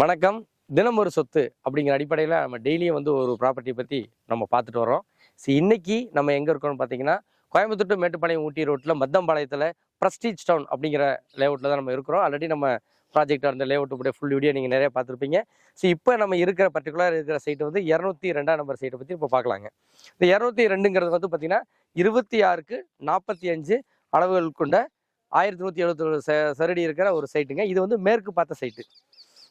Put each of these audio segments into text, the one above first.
வணக்கம். தினம் ஒரு சொத்து அப்படிங்கிற அடிப்படையில் நம்ம டெய்லியும் வந்து ஒரு ப்ராப்பர்ட்டி பற்றி நம்ம பார்த்துட்டு வரோம் ஸோ இன்னைக்கு நம்ம எங்கே இருக்கோம்னு பார்த்தீங்கன்னா கோயம்புத்தூர் டு மேட்டுப்பாளையம் ஊட்டி ரோட்டில் மத்தம்பாளையத்தில் ப்ரஸ்டீஜ் டவுன் அப்படிங்கிற லேஅவுட்டில் தான் நம்ம இருக்கிறோம். ஆல்ரெடி நம்ம ப்ராஜெக்ட் அந்த லேஅவுட் கூட ஃபுல் வீடியோ நீங்கள் நிறைய பார்த்துருப்பீங்க. ஸோ இப்போ நம்ம இருக்கிற பர்டிகுலர் இருக்கிற சைட்டு வந்து இரநூத்தி ரெண்டாம் நம்பர் சைட்டை பற்றி இப்போ பார்க்கலாங்க. இந்த இரநூத்தி ரெண்டுங்கிறது வந்து பார்த்தீங்கன்னா இருபத்தி ஆறுக்கு நாற்பத்தி அஞ்சு அளவுகள் கொண்ட ஆயிரத்தி நூற்றி எழுபத்தொரு ச சரடி இருக்கிற ஒரு சைட்டுங்க இது வந்து மேற்கு பார்த்த சைட்டு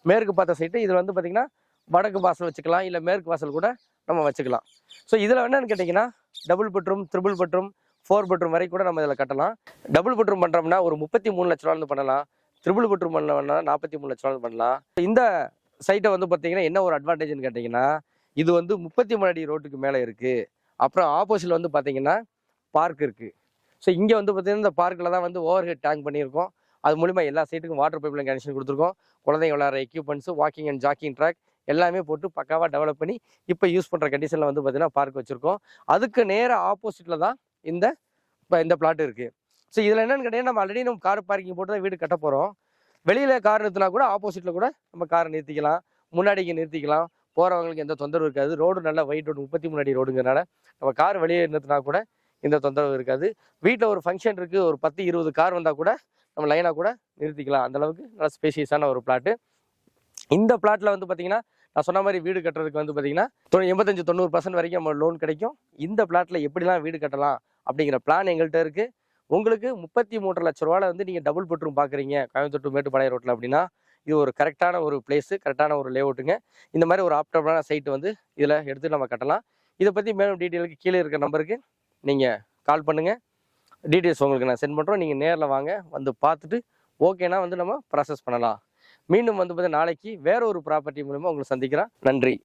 மேற்கு பார்த்த சைட்டு இதில் வந்து பார்த்திங்கன்னா வடக்கு வாசல் வச்சுக்கலாம் இல்லை மேற்கு வாசல் கூட நம்ம வச்சுக்கலாம். ஸோ இதில் என்னென்னு கேட்டிங்கன்னா double bedroom triple bedroom four bedroom வரைக்கும் கூட நம்ம இதில் கட்டலாம். டபுள் பெட்ரூம் பண்ணுறோம்னா ஒரு முப்பத்தி மூணு லட்ச ரூபாந்து பண்ணலாம். த்ரிபிள் பெட்ரூம் பண்ணோம்னா நாற்பத்தி மூணு லட்ச ரூபாந்து பண்ணலாம். இந்த சைட்டை வந்து பார்த்தீங்கன்னா என்ன ஒரு அட்வான்டேஜ்னு கேட்டிங்கன்னா இது வந்து முப்பத்தி மூணு அடி ரோட்டுக்கு மேலே இருக்குது அப்புறம் ஆப்போசிட்டில் வந்து பார்த்தீங்கன்னா பார்க் இருக்குது ஸோ இங்கே வந்து பார்த்தீங்கன்னா இந்த பார்க்கில் தான் வந்து ஓவர் ஹெட் டேங்க் பண்ணியிருக்கோம். அது மூலிமா எல்லா சைட்டுக்கும் வாட்டர் பைப்லைன் கனெக்ஷன் கொடுத்துருக்கோம். குழந்தைங்க விளையாடுற equipments walking and jogging track எல்லாமே போட்டு பக்காவாக டெவலப் பண்ணி இப்போ யூஸ் பண்ணுற கண்டிஷனில் வந்து பார்த்தீங்கன்னா பார்க் வச்சுருக்கோம். அதுக்கு நேராக ஆப்போசிட்டில் தான் இந்த இப்போ இந்த பிளாட் இருக்குது ஸோ இதில் என்னென்னு கேட்டிங்கன்னா நம்ம ஆல்ரெடி நம்ம கார் பார்க்கிங் போட்டு தான் வீடு கட்ட போகிறோம் வெளியில் கார் நிறுத்தினா கூட ஆப்போசிட்டில் கூட நம்ம காரை நிறுத்திக்கலாம். முன்னாடிக்கு நிறுத்திக்கலாம். போகிறவங்களுக்கு எந்த தொந்தரவு இருக்காது. ரோடு நல்லா ஒயிட் ரோடு முப்பத்தி முன்னாடி ரோடுங்கிறனால நம்ம கார் வெளியே நிறுத்தினா கூட எந்த தொந்தரவு இருக்காது. வீட்டில் ஒரு ஃபங்க்ஷன் இருக்குது ஒரு பத்து இருபது கார் வந்தால் கூட நம்ம லைனாக கூட நிறுத்திக்கலாம். அந்த அளவுக்கு நல்ல ஸ்பேஷியஸான ஒரு பிளாட்டு இந்த பிளாட்டில் வந்து பார்த்தீங்கன்னா நான் சொன்ன மாதிரி வீடு கட்டுறதுக்கு வந்து பார்த்தீங்கன்னா எண்பத்தஞ்சு தொண்ணூறு பர்சன்ட் வரைக்கும் நம்ம லோன் கிடைக்கும். இந்த பிளாட்டில் எப்படிலாம் வீடு கட்டலாம் அப்படிங்கிற பிளான் எங்கள்கிட்ட இருக்குது உங்களுக்கு முப்பத்தி மூன்று லட்ச ரூபாவில் வந்து நீங்கள் டபுள் பெட்ரூம் பார்க்குறீங்க கோயம்புத்தூர் to மேட்டுப்பாளையம் ரோட்டில் அப்படின்னா இது ஒரு கரெக்டான ஒரு பிளேஸு கரெக்டான ஒரு லேஅவுட்டுங்க இந்த மாதிரி ஒரு ஆப்டபிளான சைட் வந்து இதில் எடுத்து நம்ம கட்டலாம். இதை பற்றி மேலும் டீட்டெயிலுக்கு கீழே இருக்க நம்பருக்கு நீங்கள் கால் பண்ணுங்கள் டீட்டெயில்ஸ் உங்களுக்கு நான் சென்ட் பண்ணுறோம் நீங்கள் நேரில் வாங்க வந்து பார்த்துட்டு ஓகேனா வந்து நம்ம ப்ராசஸ் பண்ணலாம். மீண்டும் வந்து பார்த்தீங்கன்னா நாளைக்கு வேற ஒரு ப்ராப்பர்ட்டி மூலமாக உங்களை சந்திக்கிறேன். நன்றி.